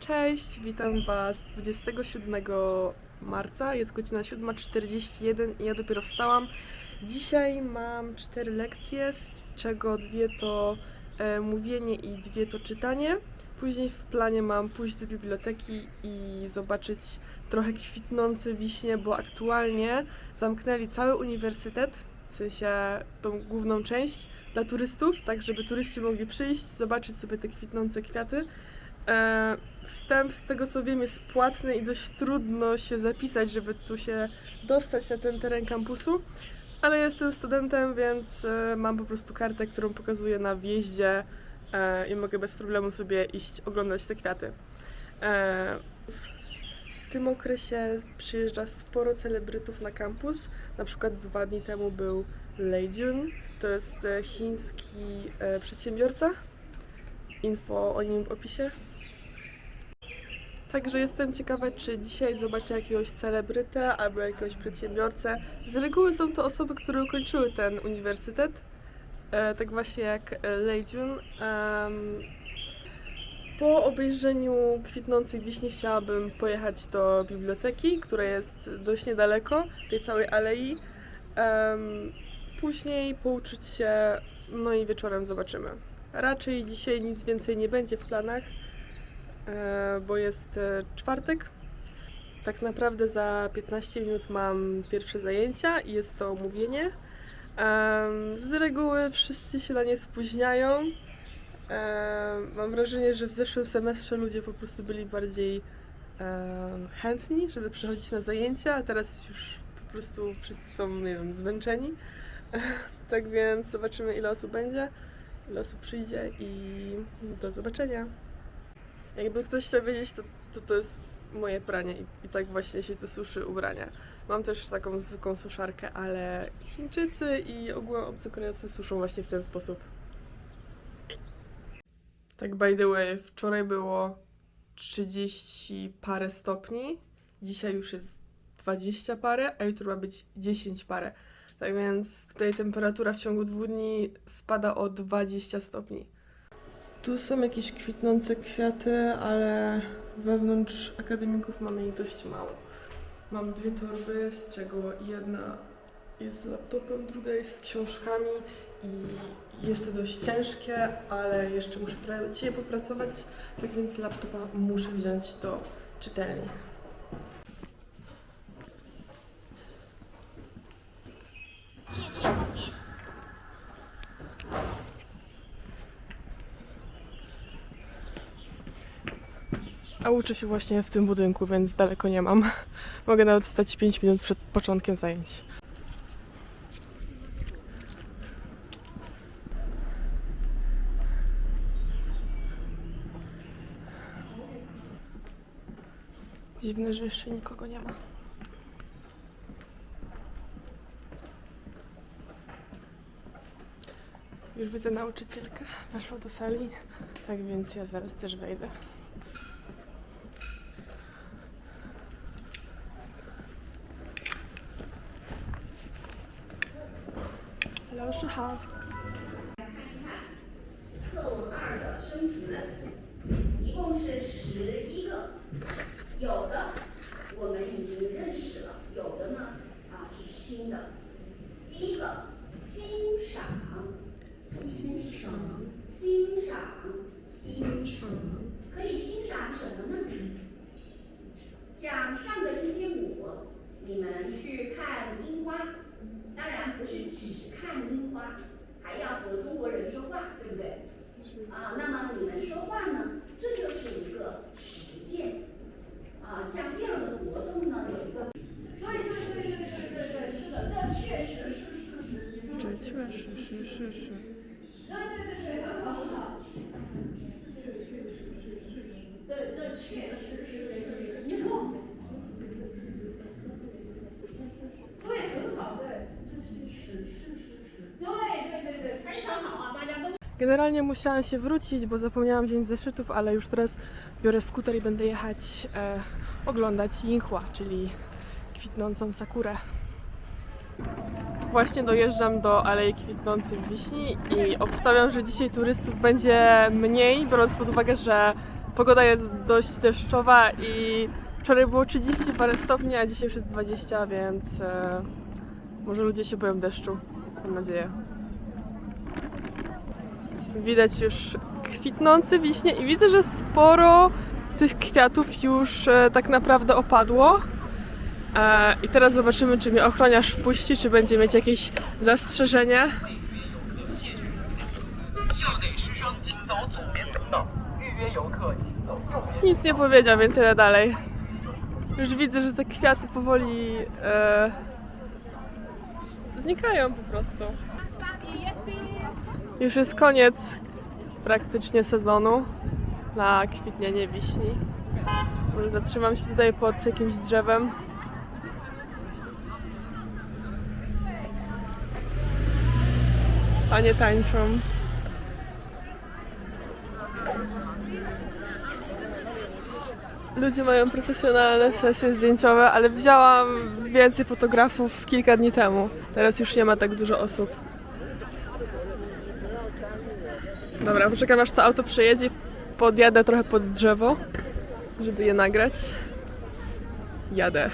Cześć, witam Was 27 marca, jest godzina 7.41 i ja dopiero wstałam. Dzisiaj mam cztery lekcje, z czego dwie to e, mówienie i dwie to czytanie. Później w planie mam pójść do biblioteki i zobaczyć trochę kwitnące wiśnie, bo aktualnie zamknęli cały uniwersytet, w sensie tą główną część dla turystów, tak żeby turyści mogli przyjść, zobaczyć sobie te kwitnące kwiaty. E, wstęp z tego co wiem jest płatny i dość trudno się zapisać, żeby tu się dostać na ten teren kampusu. Ale jestem studentem, więc e, mam po prostu kartę, którą pokazuję na wjeździe e, i mogę bez problemu sobie iść oglądać te kwiaty. W tym okresie przyjeżdża sporo celebrytów na kampus. Na przykład dwa dni temu był Lei Jun, to jest chiński przedsiębiorca. Info o nim w opisie. Także jestem ciekawa, czy dzisiaj zobaczę jakiegoś celebrytę albo jakiegoś przedsiębiorcę. Z reguły są to osoby, które ukończyły ten uniwersytet. E, tak właśnie jak e, Lei Jun. Em, po obejrzeniu kwitnącej wiśni chciałabym pojechać do biblioteki, która jest dość niedaleko tej całej alei. Em, później pouczyć się, no i wieczorem zobaczymy. Raczej dzisiaj nic więcej nie będzie w planach, bo jest e, czwartek. Tak naprawdę za 15 minut mam pierwsze zajęcia i jest to mówienie. Em, Z reguły wszyscy się na nie spóźniają. Mam wrażenie, że w zeszłym semestrze ludzie po prostu byli bardziej chętni, żeby przychodzić na zajęcia, a teraz już po prostu wszyscy są, nie wiem, zmęczeni. Tak więc zobaczymy, ile osób będzie, ile osób przyjdzie i do zobaczenia. Jakby ktoś chciał wiedzieć, to to, to jest moje pranie i, i tak właśnie się to suszy ubrania. Mam też taką zwykłą suszarkę, ale Chińczycy i ogółem obcokrajowcy suszą właśnie w ten sposób. Tak by the way, wczoraj było 30 parę stopni, dzisiaj już jest 20 parę, a jutro ma być 10 parę. Tak więc tutaj temperatura w ciągu dwóch dni spada o 20 stopni. Tu są jakieś kwitnące kwiaty, ale wewnątrz akademików mamy ich dość mało. Mam dwie torby, z czego jedna jest z laptopem, druga jest z książkami i jest to dość ciężkie, ale jeszcze muszę trochę dzisiaj popracować, tak więc laptopa muszę wziąć do czytelni. Uczę się właśnie w tym budynku, więc daleko nie mam. Mogę nawet wstać 5 minut przed początkiem zajęć. Dziwne, że jeszcze nikogo nie ma. Już widzę nauczycielkę. Weszła do sali, tak więc ja zaraz też wejdę. 是好。都。Generalnie musiałam się wrócić, bo zapomniałam wziąć zeszytów, ale już teraz biorę skuter i będę jechać e, oglądać Jinhua, czyli kwitnącą sakurę. Właśnie dojeżdżam do Alei Kwitnących Wiśni i obstawiam, że dzisiaj turystów będzie mniej, biorąc pod uwagę, że pogoda jest dość deszczowa i wczoraj było 30 parę stopni, a dzisiaj już jest 20, więc e, może ludzie się boją deszczu. Mam nadzieję. Widać już kwitnące wiśnie i widzę, że sporo tych kwiatów już e, tak naprawdę opadło. I teraz zobaczymy, czy mnie ochroniarz wpuści, czy będzie mieć jakieś zastrzeżenia. Nic nie powiedział, więc jadę dalej. Już widzę, że te kwiaty powoli e, znikają po prostu. Już jest koniec praktycznie sezonu na kwitnienie wiśni. Może zatrzymam się tutaj pod jakimś drzewem. Panie tańczą. Ludzie mają profesjonalne sesje zdjęciowe, ale wzięłam więcej fotografów kilka dni temu. Teraz już nie ma tak dużo osób. Dobra, poczekam aż to auto przejedzie. Podjadę trochę pod drzewo, żeby je nagrać. Jadę.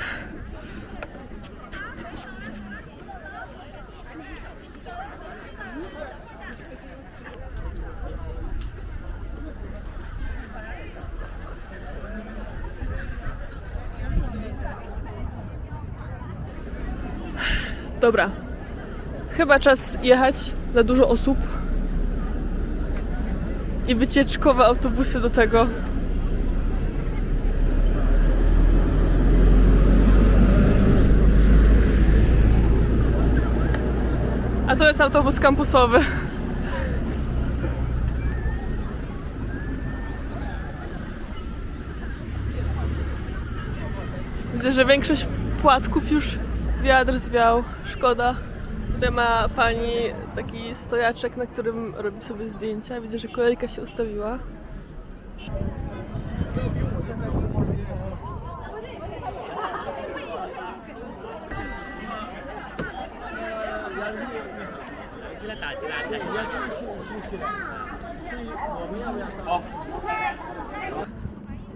Dobra. Chyba czas jechać. Za dużo osób. I wycieczkowe autobusy do tego. A to jest autobus kampusowy. Widzę, że większość płatków już wiatr zwiał. Szkoda. Tutaj ma pani taki stojaczek, na którym robi sobie zdjęcia. Widzę, że kolejka się ustawiła.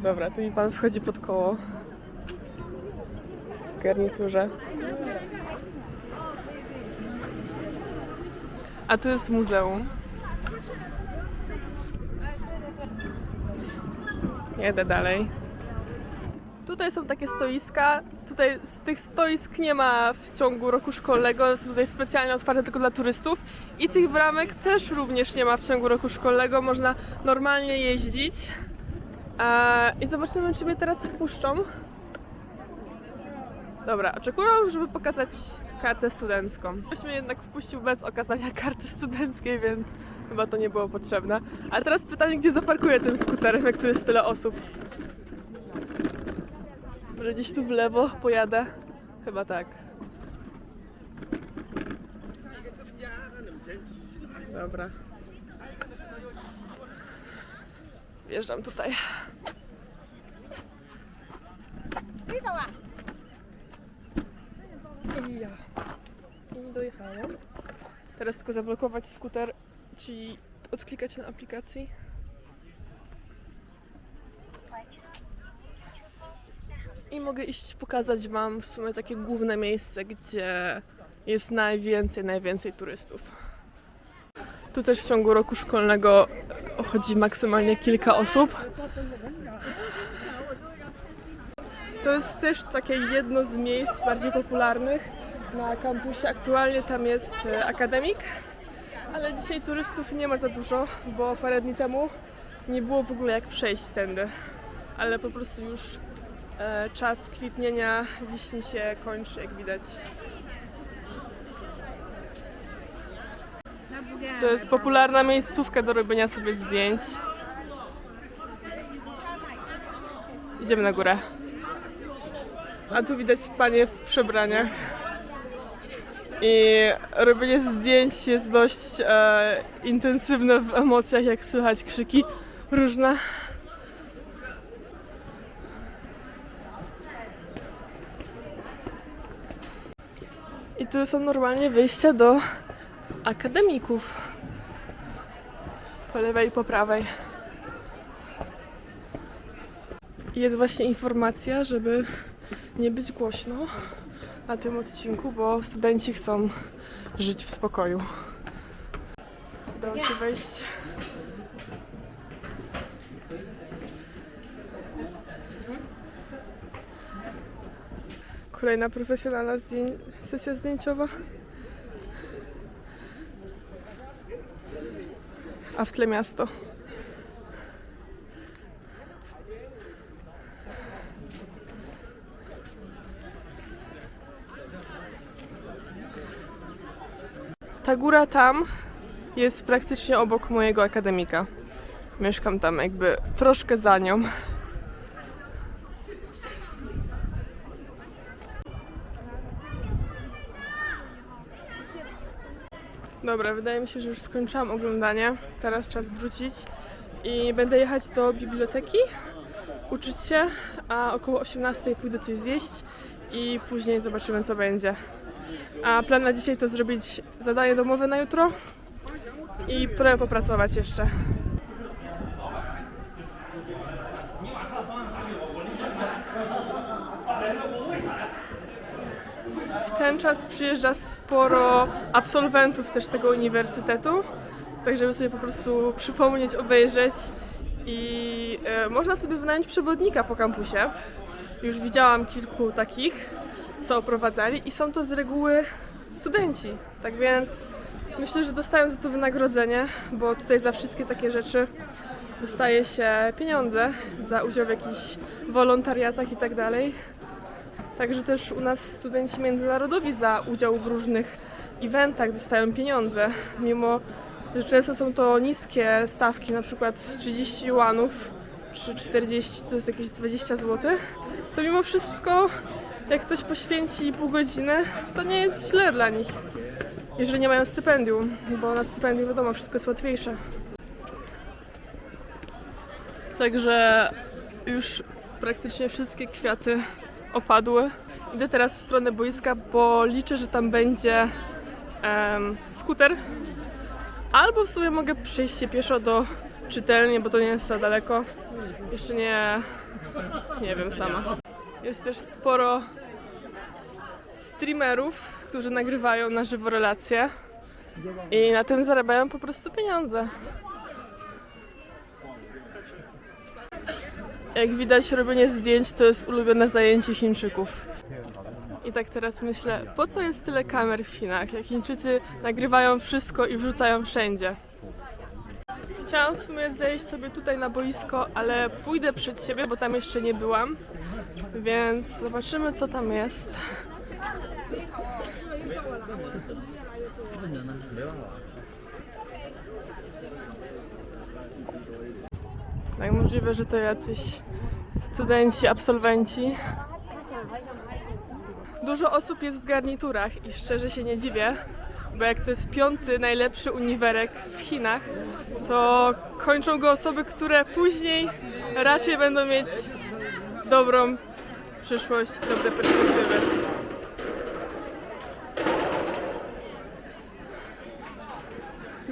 Dobra, tu mi pan wchodzi pod koło garniturze. A tu jest muzeum. Jedę dalej. Tutaj są takie stoiska. Tutaj z tych stoisk nie ma w ciągu roku szkolnego. Są tutaj specjalnie otwarte tylko dla turystów. I tych bramek też również nie ma w ciągu roku szkolnego. Można normalnie jeździć. I zobaczymy, czy mnie teraz wpuszczą. Dobra, oczekuję, żeby pokazać kartę studencką. Ktoś mnie jednak wpuścił bez okazania karty studenckiej, więc chyba to nie było potrzebne. A teraz pytanie, gdzie zaparkuję tym skuterem, jak tu jest tyle osób? Może gdzieś tu w lewo pojadę? Chyba tak. Dobra. Wjeżdżam tutaj. I ja. I dojechałam. Teraz tylko zablokować skuter, czyli odklikać na aplikacji. I mogę iść pokazać Wam w sumie takie główne miejsce, gdzie jest najwięcej, najwięcej turystów. Tu też w ciągu roku szkolnego chodzi maksymalnie kilka osób. To jest też takie jedno z miejsc bardziej popularnych na kampusie. Aktualnie tam jest e, akademik, ale dzisiaj turystów nie ma za dużo, bo parę dni temu nie było w ogóle jak przejść tędy. Ale po prostu już e, czas kwitnienia wiśni się kończy, jak widać. To jest popularna miejscówka do robienia sobie zdjęć. Idziemy na górę. A tu widać panie w przebraniach. I robienie zdjęć jest dość e, intensywne w emocjach, jak słychać krzyki różne. I tu są normalnie wyjścia do akademików. Po lewej i po prawej. jest właśnie informacja, żeby nie być głośno na tym odcinku, bo studenci chcą żyć w spokoju. Udało się wejść. Kolejna profesjonalna zdję- sesja zdjęciowa. A w tle miasto. Góra tam jest praktycznie obok mojego akademika. Mieszkam tam jakby troszkę za nią. Dobra, wydaje mi się, że już skończyłam oglądanie. Teraz czas wrócić i będę jechać do biblioteki, uczyć się, a około 18 pójdę coś zjeść i później zobaczymy co będzie. A plan na dzisiaj to zrobić zadanie domowe na jutro i trochę popracować jeszcze. W ten czas przyjeżdża sporo absolwentów też tego uniwersytetu, tak żeby sobie po prostu przypomnieć, obejrzeć i e, można sobie wynająć przewodnika po kampusie. Już widziałam kilku takich, co oprowadzali i są to z reguły studenci. Tak więc myślę, że dostają za to wynagrodzenie, bo tutaj za wszystkie takie rzeczy dostaje się pieniądze za udział w jakichś wolontariatach i tak dalej. Także też u nas studenci międzynarodowi za udział w różnych eventach dostają pieniądze, mimo że często są to niskie stawki, na przykład 30 juanów czy 40, to jest jakieś 20 zł, to mimo wszystko jak ktoś poświęci pół godziny, to nie jest źle dla nich, jeżeli nie mają stypendium, bo na stypendium wiadomo, wszystko jest łatwiejsze. Także już praktycznie wszystkie kwiaty opadły. Idę teraz w stronę boiska, bo liczę, że tam będzie em, skuter. Albo w sumie mogę przejść się pieszo do czytelni, bo to nie jest za daleko. Jeszcze nie, nie wiem sama. Jest też sporo streamerów, którzy nagrywają na żywo relacje i na tym zarabiają po prostu pieniądze. Jak widać, robienie zdjęć to jest ulubione zajęcie Chińczyków. I tak teraz myślę, po co jest tyle kamer w Chinach, jak Chińczycy nagrywają wszystko i wrzucają wszędzie. Chciałam w sumie zejść sobie tutaj na boisko, ale pójdę przed siebie, bo tam jeszcze nie byłam. Więc zobaczymy, co tam jest. Tak możliwe, że to jacyś studenci, absolwenci. Dużo osób jest w garniturach i szczerze się nie dziwię, bo jak to jest piąty najlepszy uniwerek w Chinach, to kończą go osoby, które później raczej będą mieć dobrą przyszłość, dobre perspektywy.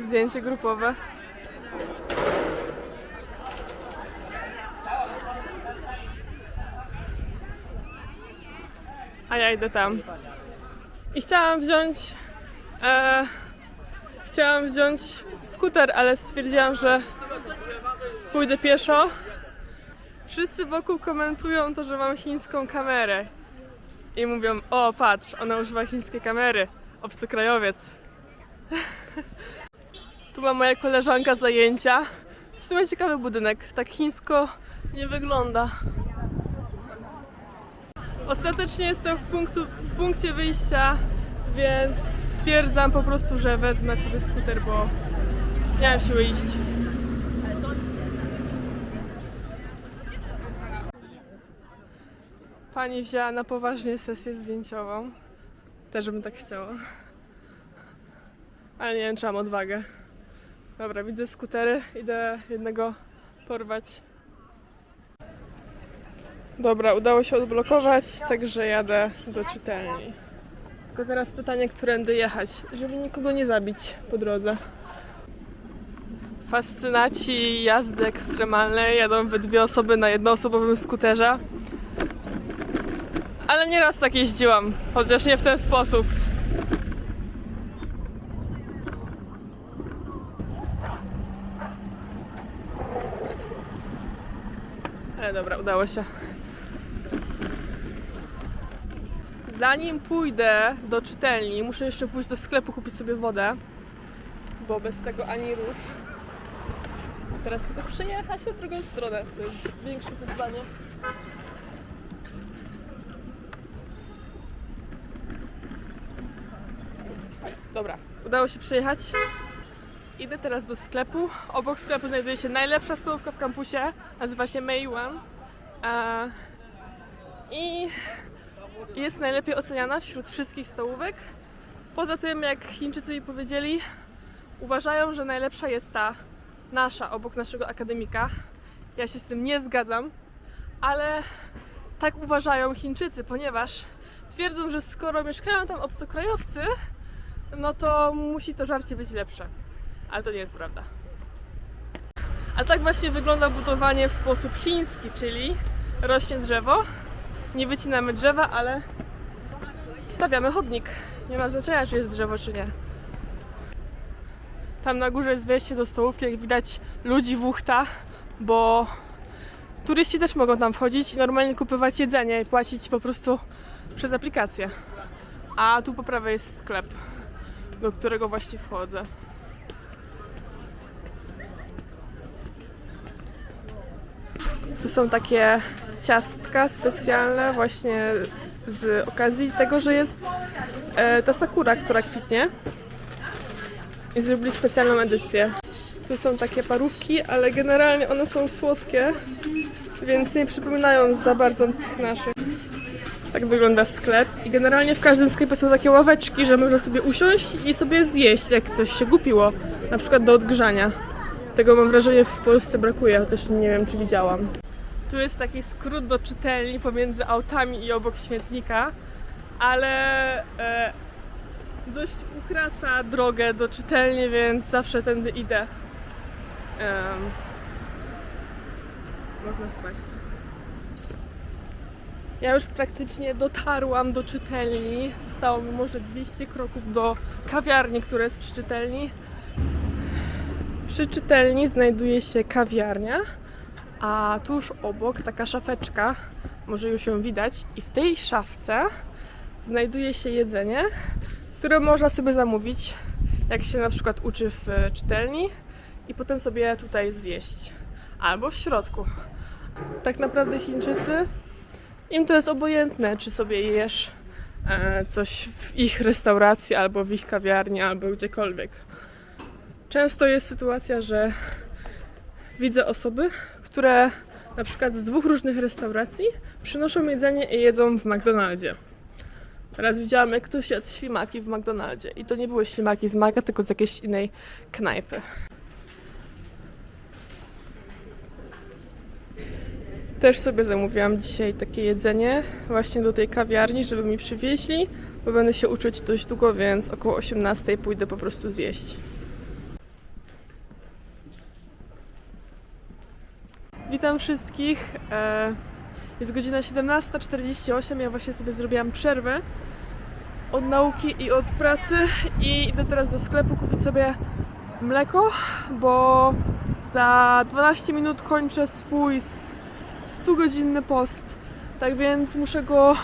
Zdjęcie grupowe. a ja idę tam. I chciałam wziąć. E, chciałam wziąć skuter, ale stwierdziłam, że pójdę pieszo. Wszyscy wokół komentują to, że mam chińską kamerę. I mówią: O, patrz, ona używa chińskiej kamery. Obcokrajowiec. tu ma moja koleżanka zajęcia. W sumie ciekawy budynek. Tak chińsko nie wygląda. Ostatecznie jestem w, punktu, w punkcie wyjścia, więc stwierdzam po prostu, że wezmę sobie skuter, bo mam siły iść. Pani wzięła na poważnie sesję zdjęciową. Też bym tak chciała. Ale nie wiem, czy mam odwagę. Dobra, widzę skutery, idę jednego porwać. Dobra, udało się odblokować, także jadę do czytelni. Tylko teraz pytanie, którędy jechać, żeby nikogo nie zabić po drodze. Fascynaci jazdy ekstremalnej jadą we dwie osoby na jednoosobowym skuterze. Ale nieraz tak jeździłam, chociaż nie w ten sposób. Ale dobra, udało się. Zanim pójdę do czytelni, muszę jeszcze pójść do sklepu kupić sobie wodę, bo bez tego ani rusz. Teraz tylko przejechać na drugą stronę. To jest większe wyzwanie. Dobra, udało się przejechać. Idę teraz do sklepu. Obok sklepu znajduje się najlepsza stołówka w kampusie. Nazywa się May One. I jest najlepiej oceniana wśród wszystkich stołówek. Poza tym, jak Chińczycy mi powiedzieli, uważają, że najlepsza jest ta nasza, obok naszego akademika. Ja się z tym nie zgadzam, ale tak uważają Chińczycy, ponieważ twierdzą, że skoro mieszkają tam obcokrajowcy, no to musi to żarcie być lepsze. Ale to nie jest prawda. A tak właśnie wygląda budowanie w sposób chiński, czyli rośnie drzewo, nie wycinamy drzewa, ale stawiamy chodnik. Nie ma znaczenia, czy jest drzewo, czy nie. Tam na górze jest wejście do stołówki, jak widać ludzi wuchta, bo turyści też mogą tam wchodzić i normalnie kupować jedzenie i płacić po prostu przez aplikację. A tu po prawej jest sklep, do którego właśnie wchodzę. Tu są takie ciastka specjalne właśnie z okazji tego, że jest e, ta sakura, która kwitnie. I zrobili specjalną edycję. Tu są takie parówki, ale generalnie one są słodkie, więc nie przypominają za bardzo tych naszych. Tak wygląda sklep. I generalnie w każdym sklepie są takie ławeczki, że można sobie usiąść i sobie zjeść, jak coś się kupiło. Na przykład do odgrzania. Tego mam wrażenie w Polsce brakuje, chociaż nie wiem czy widziałam. Tu jest taki skrót do czytelni pomiędzy autami i obok śmietnika, ale e, dość ukraca drogę do czytelni, więc zawsze tędy idę. Można spaść. Ja już praktycznie dotarłam do czytelni. Zostało mi może 200 kroków do kawiarni, która jest przy czytelni. Przy czytelni znajduje się kawiarnia, a tuż obok taka szafeczka, może już ją widać, i w tej szafce znajduje się jedzenie, które można sobie zamówić, jak się na przykład uczy w e, czytelni, i potem sobie tutaj zjeść. Albo w środku. Tak naprawdę Chińczycy, im to jest obojętne, czy sobie jesz e, coś w ich restauracji, albo w ich kawiarni, albo gdziekolwiek. Często jest sytuacja, że widzę osoby, które na przykład z dwóch różnych restauracji przynoszą jedzenie i jedzą w McDonaldzie. Raz widziałam, jak ktoś jadł ślimaki w McDonaldzie i to nie były ślimaki z Maka, tylko z jakiejś innej knajpy. Też sobie zamówiłam dzisiaj takie jedzenie właśnie do tej kawiarni, żeby mi przywieźli, bo będę się uczyć dość długo, więc około 18 pójdę po prostu zjeść. Witam wszystkich. E, Jest godzina 17.48. Ja właśnie sobie zrobiłam przerwę od nauki i od pracy i idę teraz do sklepu kupić sobie mleko, bo za 12 minut kończę swój 100-godzinny post. Tak więc muszę go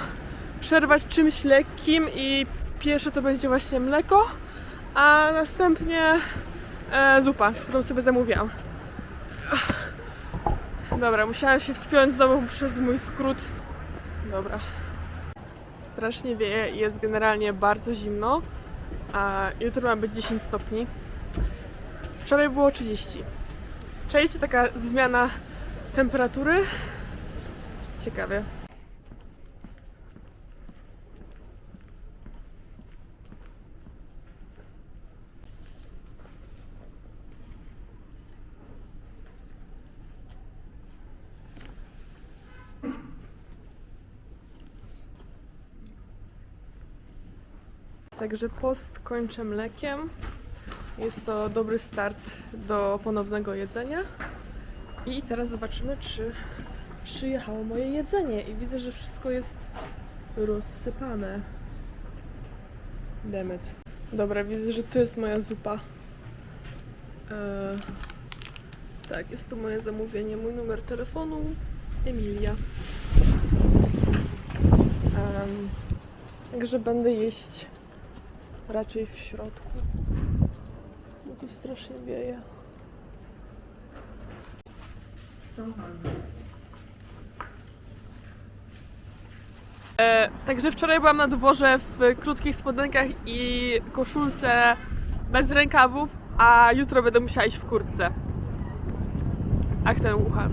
przerwać czymś lekkim i pierwsze to będzie właśnie mleko, a następnie e, zupa, którą sobie zamówiłam. Dobra, musiałam się wspiąć znowu przez mój skrót. Dobra. Strasznie wieje i jest generalnie bardzo zimno. A jutro ma być 10 stopni. Wczoraj było 30. Czajcie taka zmiana temperatury? Ciekawie. Także post kończę mlekiem. Jest to dobry start do ponownego jedzenia. I teraz zobaczymy, czy przyjechało moje jedzenie. I widzę, że wszystko jest rozsypane. Demet. Dobra, widzę, że tu jest moja zupa. Eee, tak, jest to moje zamówienie, mój numer telefonu. Emilia. Em, także będę jeść raczej w środku. Bo tu strasznie wieje. E, także wczoraj byłam na dworze w krótkich spodenkach i koszulce bez rękawów, a jutro będę musiała iść w kurtce. Aktem Wuhan.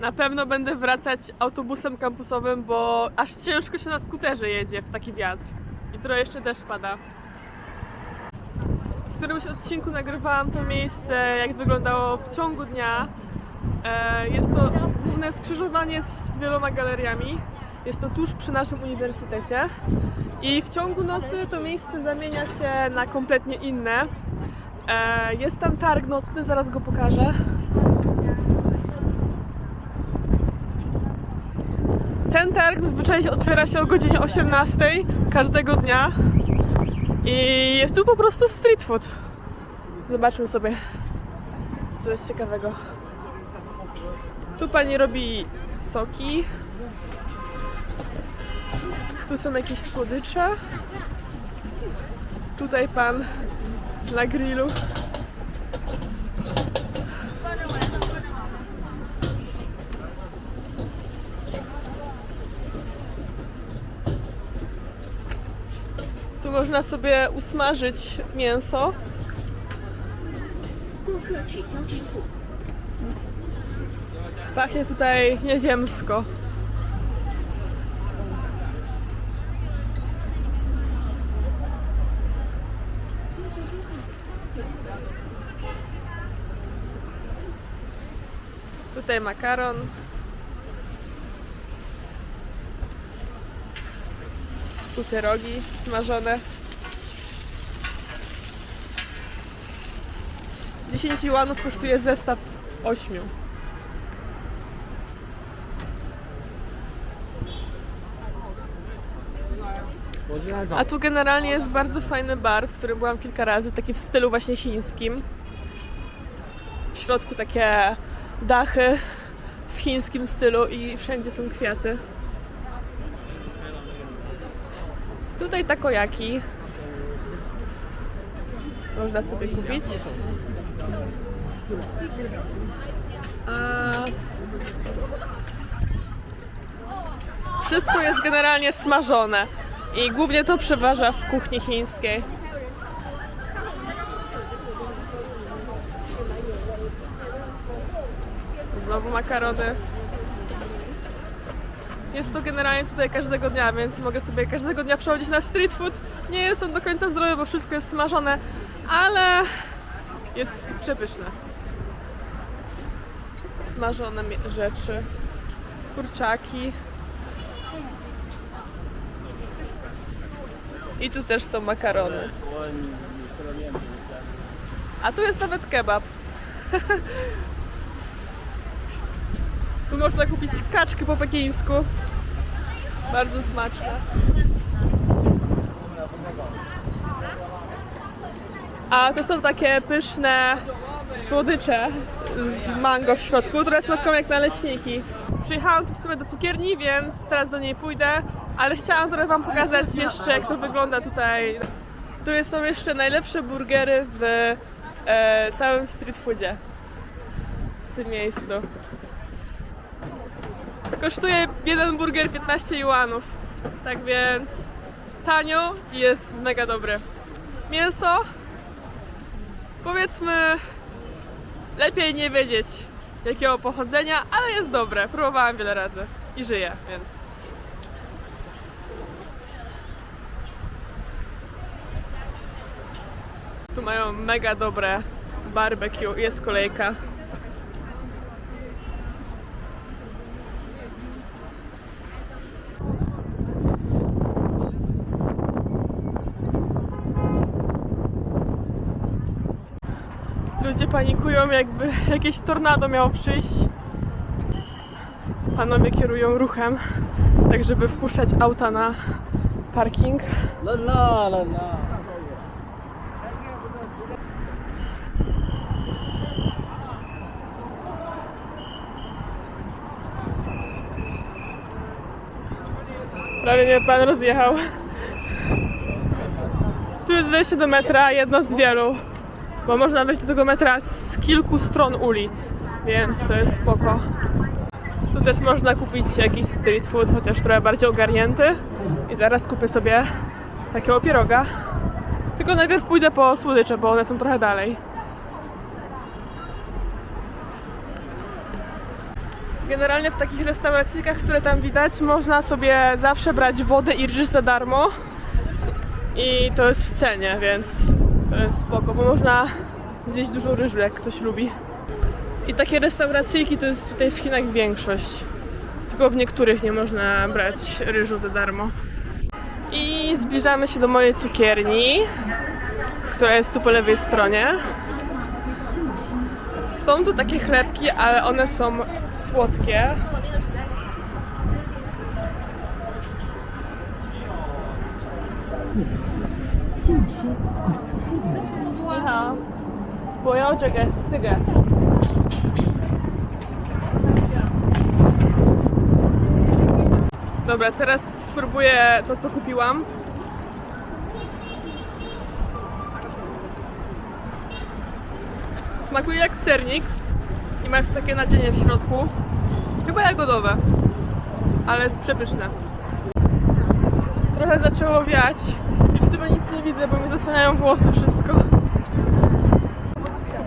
Na pewno będę wracać autobusem kampusowym, bo aż ciężko się na skuterze jedzie w taki wiatr. Trochę jeszcze deszcz pada. W którymś odcinku nagrywałam to miejsce, jak wyglądało w ciągu dnia. E, Jest to główne skrzyżowanie z wieloma galeriami. Jest to tuż przy naszym uniwersytecie. I w ciągu nocy to miejsce zamienia się na kompletnie inne. E, Jest tam targ nocny, zaraz go pokażę. Ten targ zazwyczaj otwiera się o godzinie 18 każdego dnia. I jest tu po prostu street food. Zobaczmy sobie coś ciekawego. Tu pani robi soki. Tu są jakieś słodycze. Tutaj pan na grillu. Można sobie usmażyć mięso. Pachnie tutaj nieziemsko. Tutaj makaron. Tu pierogi smażone. 10 juanów kosztuje zestaw 8. A tu generalnie jest bardzo fajny bar, w którym byłam kilka razy, taki w stylu właśnie chińskim. W środku takie dachy w chińskim stylu i wszędzie są kwiaty. Tutaj takojaki. Można sobie kupić. A... Wszystko jest generalnie smażone. I głównie to przeważa w kuchni chińskiej. Znowu makarony. Jest to generalnie tutaj każdego dnia, więc mogę sobie każdego dnia przechodzić na street food. Nie jest on do końca zdrowy, bo wszystko jest smażone, ale jest przepyszne. Smażone rzeczy, kurczaki. I tu też są makarony. A tu jest nawet kebab. tu można kupić kaczki po pekińsku. Bardzo smaczne. A to są takie pyszne słodycze z mango w środku, które smakują jak naleśniki. Przyjechałam tu w sumie do cukierni, więc teraz do niej pójdę, ale chciałam trochę Wam pokazać jeszcze, jak to wygląda tutaj. Tu są jeszcze najlepsze burgery w e, całym street foodzie. W tym miejscu. Kosztuje jeden burger 15 juanów. Tak więc tanio i jest mega dobre. Mięso powiedzmy lepiej nie wiedzieć jakiego pochodzenia, ale jest dobre. Próbowałam wiele razy i żyję, więc tu mają mega dobre barbecue, jest kolejka. Ludzie panikują, jakby jakieś tornado miało przyjść. Panowie kierują ruchem, tak żeby wpuszczać auta na parking. La la la la. Prawie mnie pan rozjechał. Tu jest wejście do metra, jedno z wielu, bo można wejść do tego metra z kilku stron ulic, więc to jest spoko. Tu też można kupić jakiś street food, chociaż trochę bardziej ogarnięty. I zaraz kupię sobie takiego pieroga. Tylko najpierw pójdę po słodycze, bo one są trochę dalej. Generalnie w takich restauracyjkach, które tam widać, można sobie zawsze brać wodę i ryż za darmo. I to jest w cenie, więc to jest spoko, bo można zjeść dużo ryżu, jak ktoś lubi. I takie restauracyjki to jest tutaj w Chinach większość. Tylko w niektórych nie można brać ryżu za darmo. I zbliżamy się do mojej cukierni, która jest tu po lewej stronie. Są tu takie chlebki, ale one są słodkie. 뭐야 저게 쓰게 Dobra, teraz spróbuję to, co kupiłam. Smakuje jak sernik i ma takie nadzienie w środku. Chyba jagodowe, ale jest przepyszne. Trochę zaczęło wiać i w sumie nic nie widzę, bo mi zasłaniają włosy wszystko.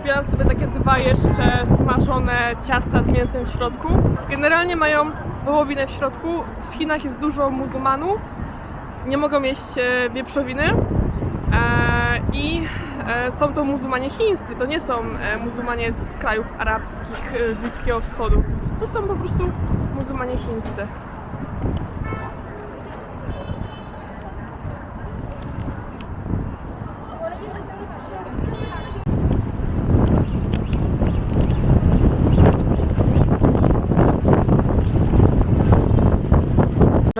Kupiłam sobie takie dwa jeszcze smażone ciasta z mięsem w środku. Generalnie mają wołowinę w środku. W Chinach jest dużo muzułmanów. Nie mogą jeść e, wieprzowiny. E, I e, są to muzułmanie chińscy, to nie są muzułmanie z krajów arabskich Bliskiego Wschodu. To są po prostu muzułmanie chińscy.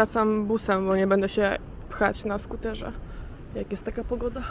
Wracam busem, bo nie będę się pchać na skuterze, jak jest taka pogoda.